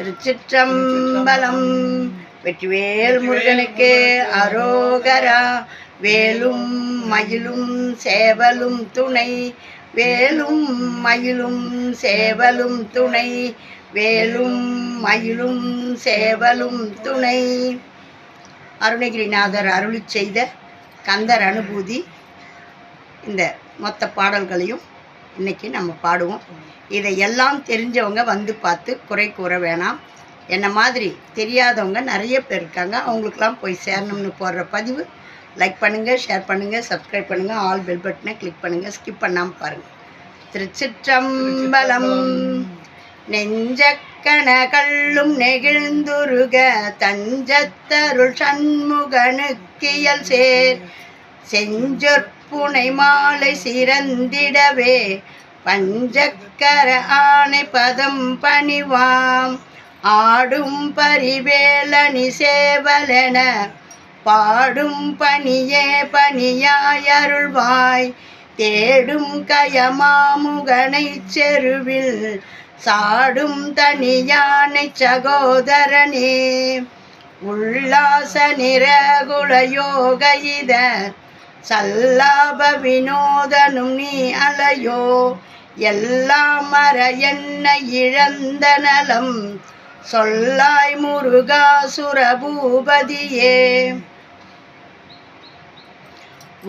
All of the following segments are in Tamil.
திருச்சிற்றம்பலம். வெற்றிவேல் முருகனுக்கு அரோகரா. வேலும் மயிலும் சேவலும் துணை. வேலும் மயிலும் சேவலும் துணை. வேலும் மயிலும் சேவலும் துணை. அருணகிரிநாதர் அருளி செய்த கந்தர் அனுபூதி. இந்த மொத்த பாடல்களையும் இன்னைக்கு நம்ம பாடுவோம். இதை எல்லாம் தெரிஞ்சவங்க வந்து பார்த்து குறை கூற வேணாம். என்ன மாதிரி தெரியாதவங்க நிறைய பேர் இருக்காங்க. அவங்களுக்கெல்லாம் போய் சேரணும்னு போடுற பதிவு லைக் பண்ணுங்கள் ஷேர் பண்ணுங்கள் சப்ஸ்கிரைப் பண்ணுங்கள் ஆல் பெல் பட்டனை கிளிக் பண்ணுங்கள் ஸ்கிப் பண்ணாமல் பாருங்கள் திருச்சிற்றம்பலம் நெஞ்சக்கணகள்ளும் நெகிழ்ந்துருக தஞ்சத்தருள் சண்முகனுக்கியல் சேர். செஞ்சொற்புனை மாலை சிறந்திடவே பஞ்சக்கர ஆணை பதம் பணிவாம். ஆடும் பரிவேலனி சேவலென பாடும் பணியே பணியாயருள்வாய் தேடும் கயமாமுகனை செருவில் சாடும் தனியானை சகோதரனே. உல்லாச நிறகுலயோக இத சல்லாப வினோதனும் நீ அலையோ. எல்லாம் மற என்னை இழந்த நலம். சொல்லாய் முருகாசுரபூபதியே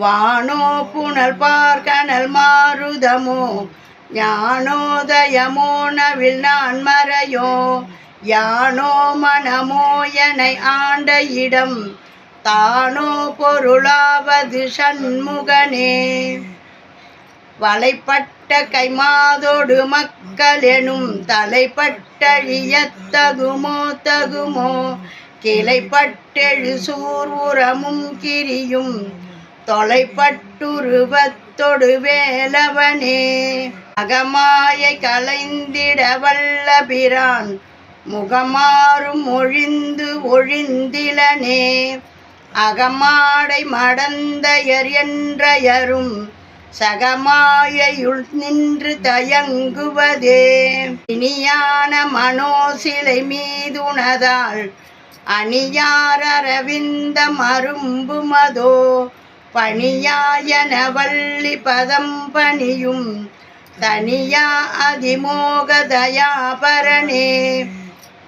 வானோ புனல் பார்க்கனல் மாருதமோ. ஞானோதயமோ நவில் நான் மறையோ. யானோ மனமோ எனை ஆண்ட இடம். தானோ பொருளாவது சண்முகனே. வலைப்பட்ட கைமாதோடு மக்கள் எனும் தலைப்பட்டழியத் தகுமோ? தகுமோ கிளைப்பட்டெழு சூர்வுரமும் கிரியும் தொலைப்பட்டுருவத்தொடு வேலவனே. அகமாயை கலைந்திட வல்ல பிரான் முகமாறும் ஒழிந்து ஒழிந்திலனே. அகமாடை மடந்தையர் என்றயரும் சகமாயையுள் நின்று தயங்குவதே. இனியான மனோசிலை மீதுணதாள். அணியார் அரவிந்தம் அரும்புமதோ பணியாயன வள்ளி பதம் பணியும். தனியா அதிமோகதயாபரணே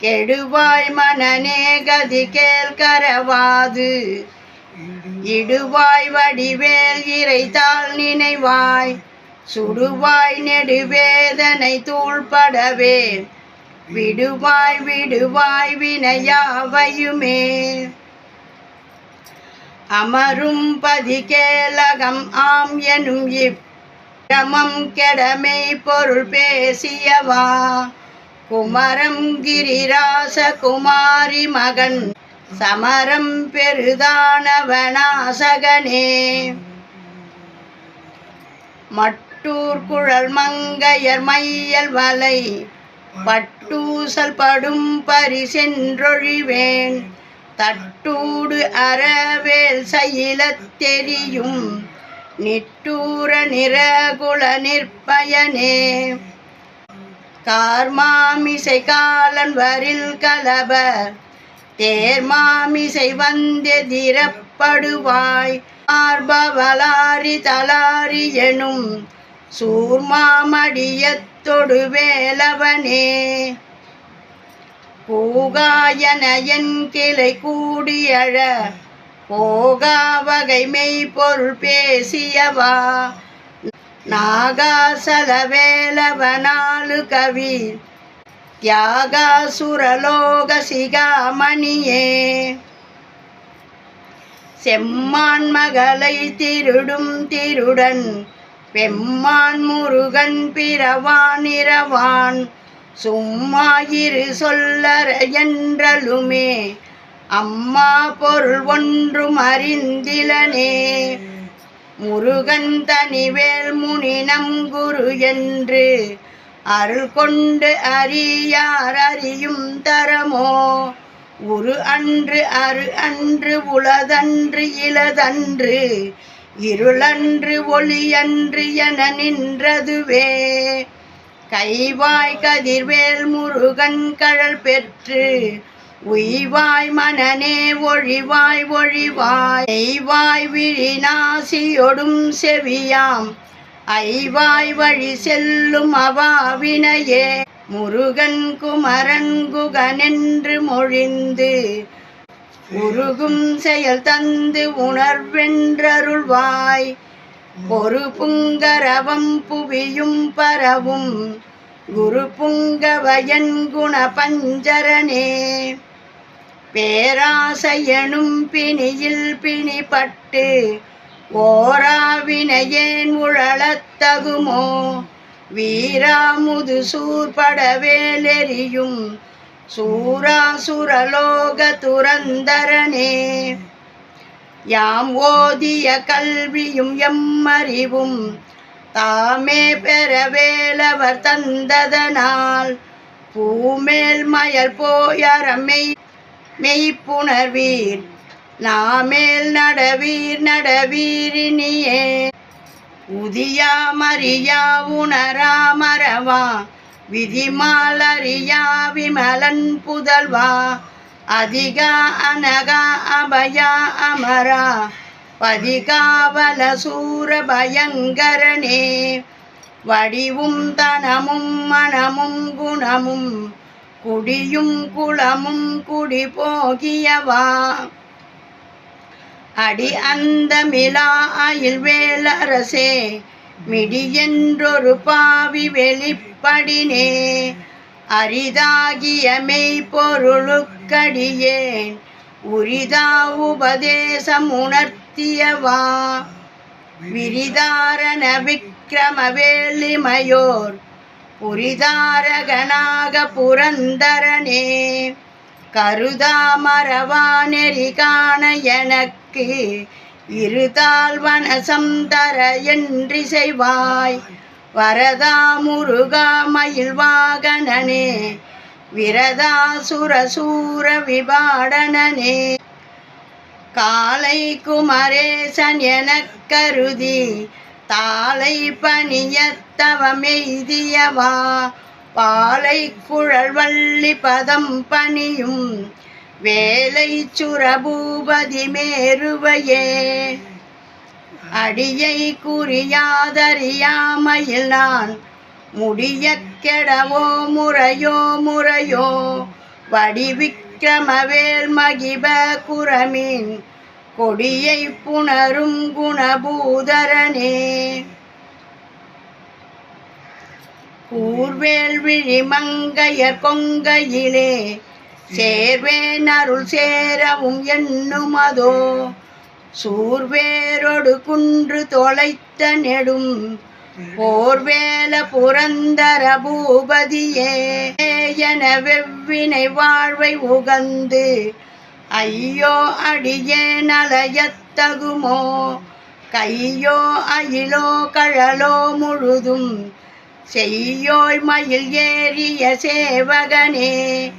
கெடுவாய் மனநே கதி கேள்கரவாது. இடுவாய் வடிவேல் இறைத்தாள் நினைவாய். சுடுவாய் நெடுவேதனை தூள்படவே. விடுவாய் விடுவாய் வினையாவையுமே. அமரும் பதி கேலகம் ஆம் எனும் இப்பிரமம் கெடமை பொருள் பேசியவா. குமரம் கிரிராச குமாரி மகன் சமரம் பெருதானவனாசகனே. மட்டூர் குழல் மங்கையர் மையல் வலை பட்டூசல் படும் பரிசென்றொழிவேன். தட்டூடு அறவேல் சயிலத் தெரியும் நிட்டூர நிறகுல நிற்பயனே. கார்மாமிசை காலன் வரில் கலப தேர்மாமிசை வந்தெதிரப்படுவாய் ஆர்பவலாரி தலாரி எனும் சூர்மாமடியத்தொடு வேலவனே. பூகாயன என் கிளை கூடியழ போகா வகை மெய்ப்பொருள் பேசியவா. நாகாசல வேலவனாலு கவி தியாகாசுரலோக சிகாமணியே செம்மான் மகளை திருடும் திருடன் பெம்மான் முருகன் பிறவான் இரவான் சும்மாயிரு சொல்லற என்றலுமே அம்மா பொருள் ஒன்றும் அறிந்திலனே. முருகன் தனிவேல் முனினம் குரு என்று அருள் கொண்டு அறியார் அறியும் தரமோ? உரு அன்று அரு அன்று உளதன்று இளதன்று இருளன்று ஒளியன்று என நின்றதுவே. கைவாய் கதிர்வேல் முருகன் கழல் பெற்று உய்வாய் மனநே ஒழிவாய் ஒழிவாய். செய்வாய் விழிநாசியொடும் செவியாம் ஐவாய் வழி செல்லும் அவாவினையே. முருகன் குமரன் குகனென்று மொழிந்து உருகும் செயல் தந்து உணர்வென்றருள்வாய். ஒரு புங்கரவம் புவியும் பரவும் குரு புங்கவயன் குண பஞ்சரனே பேராசையனும் பிணியில் பிணிப்பட்டு ஓராவினையேன் உழலத்தகுமோ? வீராமுது சூர்படவேலெறியும் சூராசுரலோக துரந்தரனே. யாம் ஓதிய கல்வியும் எம்மறிவும் தாமே பெறவேலவர் தந்ததனால் பூமேல் மயல் போயரமை மெய்ப்புணர்வீர். நாமேல் நடவீர் நடவீரினியே உதியா மரியா உணரா மரவா விதிமாலறியா விமலன் புதல்வா. அதிகா அனகா அபயா அமரா. பதிகாவல சூர பயங்கரனே. வடிவும் தனமும் மனமும் குணமும். குடியும் குளமும் குடி போகியவா. அடி அந்த மிலா அயில் வேலரசே மிடியென்றொரு பாவி வெளிப்படினே அரிதாகிய மெய்ப்பொருளுக்கடியேன் உரிதா உபதேசம் உணர்த்தியவா? விரிதாரண விக்கிரம வேலிமயோர் புரிதாரகனாக புரந்தரனே கருதா மரவா நெறி காண எனக்கு இருதால் வனசம் தர என்று செய்வாய். வரதா முருகா மயில் வாகனனே விரதா சுரசூர விபாடனனே. காலை குமரேசன் எனக் கருதி தாளை பணியத்தவமெய்தியவா பாலை குழல் வள்ளி பதம் பணியும் வேலை சுரபூபதி மேருவையே அடியை குறியாதறியாமையில் நான் முடிய கெடவோ முறையோ முறையோ வடிவிக்கிரமவேல் மகிப குரமின் கொடியை புணரும் குணபூதரனே. கூர்வேல் விழி மங்கையர் கொங்கையிலே சேர்வேன் அருள் சேரவும் எண்ணுமதோ சூர்வேரொடு குன்று தொலைத்த நெடும் போர்வேல புரந்தர பூபதியே என வெவ்வினை வாழ்வை உகந்து ஐயோ அடியே நலயத்தகுமோ? கையோ அயிலோ கழலோ முழுதும் செய்யோய் மயில் ஏறிய சேவகனே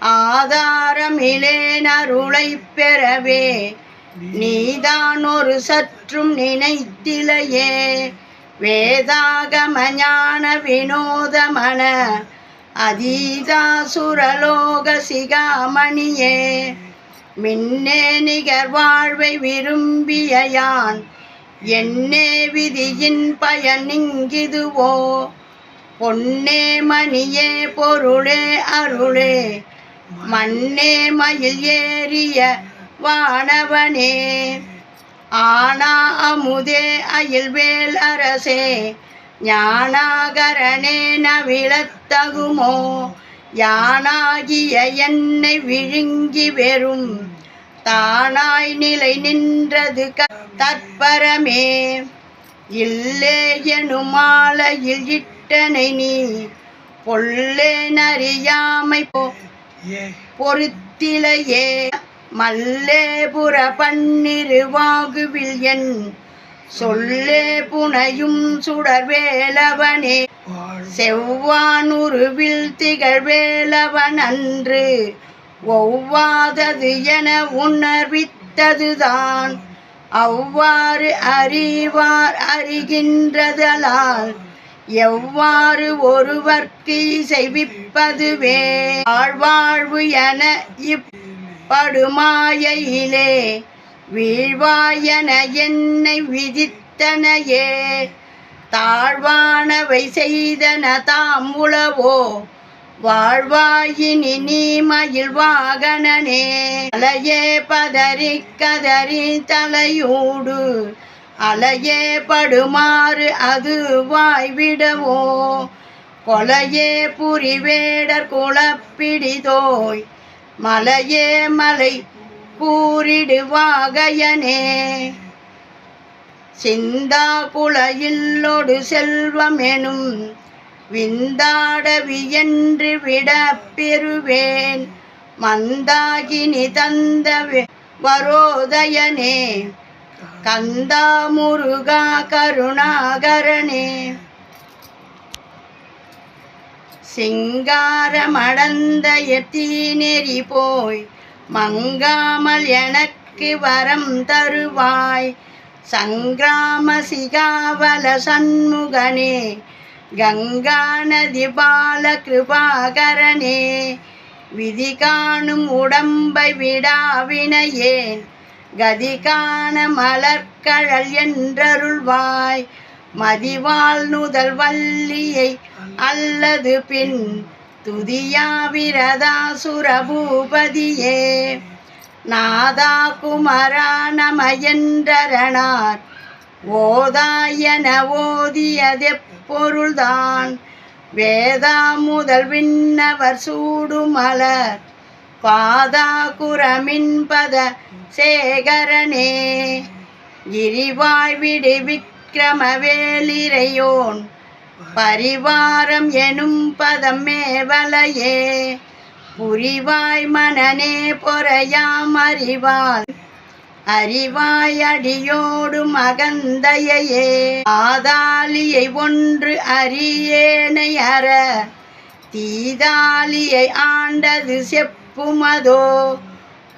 ஆதாரமிலே நருளை பெறவே நீதான் ஒரு சற்றும் நினைத்திலையே வேதாகம ஞான வினோதமன அதீதா சுரலோக சிகாமணியே. மின்னே நிகர் வாழ்வை விரும்பிய யான் என்னே விதியின் பயனிங்கிதுவோ? பொன்னே மணியே பொருளே அருளே. மண்ணே மயில் ஏறிய வானவனே. ஆனா அமுதே அயில்வேல் அரசே. ஞானாகரனே நவிழத்தகுமோ? யானாகிய என்னை விழுங்கி வெறும். தானாய் நிலை நின்றது க- தற்பரமே. இல்லே எனும் மாலையில் இட்டனை நீ பொல்லே நறியாமை போ. பொருத்திலையே மல்லேபுர பன்னிருவாகுவில் என் சொல்லே புனையும் சுடர்வேலவனே. செவ்வானுருவில் திகழ்வேலவன் அன்று ஒவ்வாதது என உணர்வித்ததுதான். அவ்வாறு அறிவார் அறிகின்றதலால் எவ்வாறு ஒருவர்க்கு செய்விப்பதுவே ஆழ்வாழ்வு என இப்படுமாயிலே வீழ்வாயன என்னை விதித்தனையே. தாழ்வானவை செய்தன தாம் உளவோ வாழ்வாயினி நீ மயில் வாகனனே. அலையே பதறி கதறி தலையூடு அலையே படுமாறு அது வாய்விடவோ. கொலையே புரிவேடர் குளப்பிடிதோய் மலையே மலை கூறிடுவாகையனே. சிந்தா குலையில்லொடு செல்வம் எனும் விந்தாடவியன்று விட பெறுவேன். மந்தாகினி தந்த வரோதயனே கந்தா முருகா கருணாகரனே. சிங்காரமடந்த எத்தீநெறி போய் மங்காமல் எனக்கு வரம் தருவாய். சங்கிராம சிகாவல சண்முகனே கங்காநதி பால கிருபாகரனே விதி காணும் உடம்பை விடாவினையேன். கதி காண மலர்கழல் என்றருள்வாய் மதிவாள் நுதல் வள்ளியை அல்லது பின் துதியாவிரதா சுரபூபதியே நாதா குமரா நம என்றரணார் ஓதாயன பொருள்தான். வேதா முதல் விண்ணவர் சூடுமலர் பாதா குரமின்பத சேகரனே. கிரிவாய் விடு விக்கிரமவேலிரையோன் பரிவாரம் எனும் பதம் மேவலையே. புரிவாய் மனநே பொறையாம் அறிவாள். அறிவாயடியோடு மகந்தையே ஆதாலியை ஒன்று அறியேனை அற தீதாலியை ஆண்டது செப்புமதோ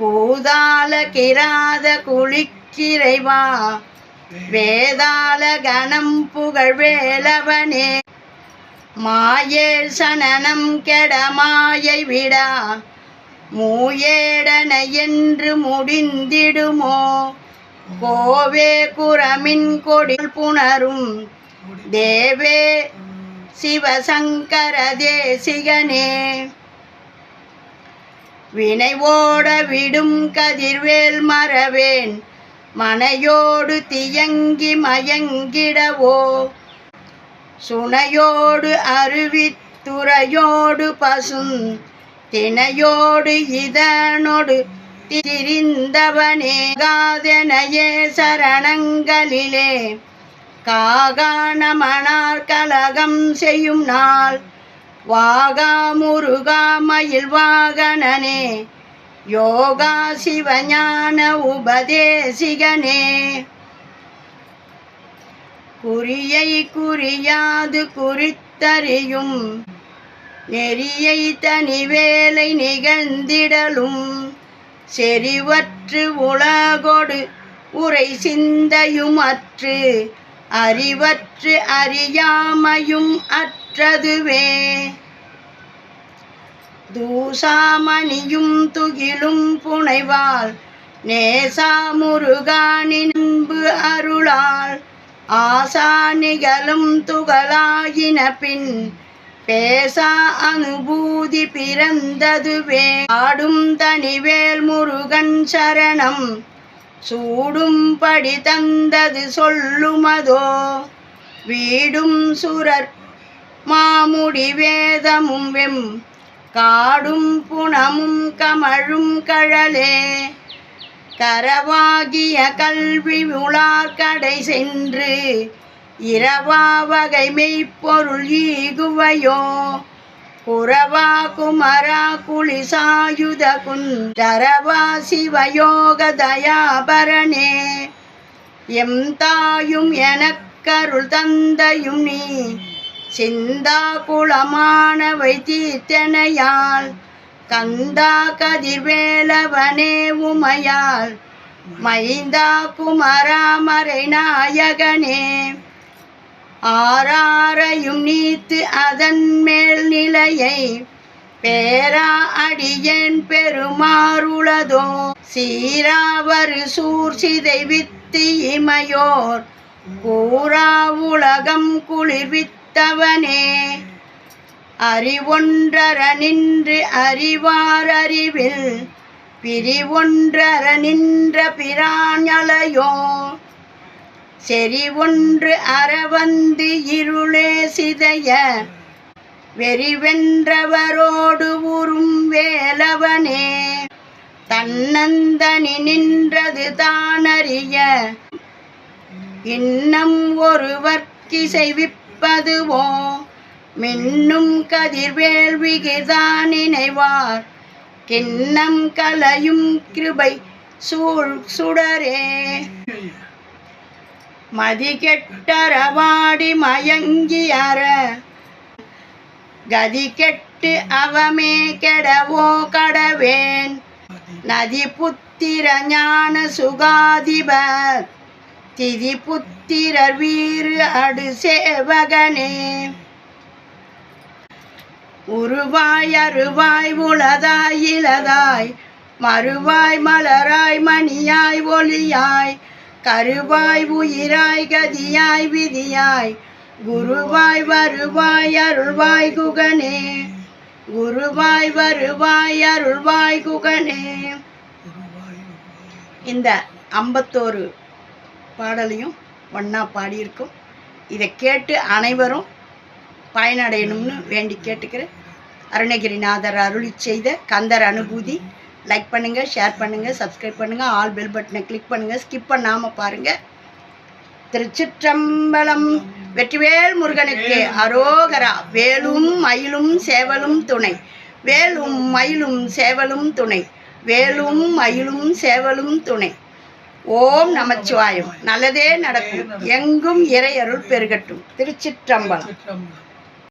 கூதால கிராத குளிக்கிறைவா வேதால கணம் புகழ் வேலவனே. மாயேல் சனனம் கெட மாயை விடா மூயேடன என்று முடிந்திடுமோ? கோவே குரமின் கொடி புணரும். தேவே சிவசங்கர தேசிகனே. வினைவோட விடும் கதிர்வேல் மறவேன். மனையோடு தியங்கி மயங்கிடவோ? சுனையோடு அருவித்துறையோடு பசும். திணையோடு இதனோடு திரிந்தவனே காதனையே சரணங்களிலே. காகாணமனார் கலகம் செய்யும் நாள் வாகா முருகா மயில் வாகனனே. யோகா சிவஞான உபதேசிகனே. குறியை குறியாது குறித்தறியும் நெறியை தனி வேலை நிகழ்ந்திடலும் செறிவற்று உலகொடு உரை சிந்தையும் அற்று அறிவற்று அறியாமையும் அற்றதுவே. தூசாமணியும் துகிலும் புனைவாள் நேசா முருகானின் அருளால் ஆசா நிகழும் துகளாயின பின் பேசா அனுபூதி பிறந்ததுவே. ஆடும் தனிவேல் முருகன் சரணம். சூடும்படி தந்தது சொல்லுமதோ. வீடும் சுரர் மாமுடி வேதமும் வெம். காடும் புனமும் கமழும் கழலே. கரவாகிய கல்வி உளார் கடை சென்று இரவா வகை மெய்ப்பொருள் ஈகுவையோ குரவா குமரா குளிசாயுத குந்தரவா சிவயோக தயாபரணே எம் தாயும் எனக்கருள் தந்தையும் நீ சிந்தா குளமானவை தீர்த்தனையால் கந்தா கதிர்வேலவனே உமையால் மைந்தா குமரா மறை நாயகனே ஆறாரையும் நீத்து அதன் மேல் நிலையை பேரா அடியேன் பெருமாறுளதோ. சீராவரு சூர் சிதை வித்து இமையோர் கூறா உலகம் குளிர்வித்தவனே. அறிவொன்றர நின்று அறிவார் அறிவில் பிரிவொன்றர நின்ற பிராஞலையோ செறி ஒன்று அறவந்து இருளே சிதைய வெறிவென்றவரோடு உறும் வேலவனே. தன்னந்தனி நின்றது தானறிய இன்னம் ஒருவர்க்கிசைவிப்பதுவோ மின்னும் கதிர்வேள்விகிதான் நினைவார் கிண்ணம் கலையும் கிருபை சூழ் சுடரே. மதிகெட்டரவாடி மயங்கி அற கதி கெட்டு அவமே கெடவோ கடவேன். நதி புத்திர ஞான சுகாதிபர். திதி புத்திரர் வீறு அடு சேவகனே உருவாய் அருவாய் உளதாய் இளதாய். மறுவாய் மலராய் மணியாய் ஒளியாய். கருவாய் உயிராய் கதியாய் விதியாய். குருவாய் வருவாய் அருள்வாய் குகனே. குருவாய் வருவாய் அருள்வாய் குகனே. இந்த ஐம்பத்தோரு பாடலையும் ஒன்றா பாடியிருக்கோம். இதை கேட்டு அனைவரும் பயனடையணும்னு வேண்டி கேட்டுக்கிறேன். அருணகிரிநாதர் அருளி செய்த கந்தர் அனுபூதி. லைக் பண்ணுங்கள் ஷேர் பண்ணுங்கள் சப்ஸ்கிரைப் பண்ணுங்கள் ஆல் பெல் பட்டனை கிளிக் பண்ணுங்கள் ஸ்கிப் பண்ணாமல் பாருங்கள் திருச்சிற்றம்பலம் வெற்றிவேல் முருகனுக்கு அரோகரா. வேலும் மயிலும் சேவலும் துணை. வேலும் மயிலும் சேவலும் துணை. வேலும் மயிலும் சேவலும் துணை. ஓம் நமச்சிவாயம். நல்லதே நடக்கும். எங்கும் இறையருள் பெருகட்டும். திருச்சிற்றம்பலம்.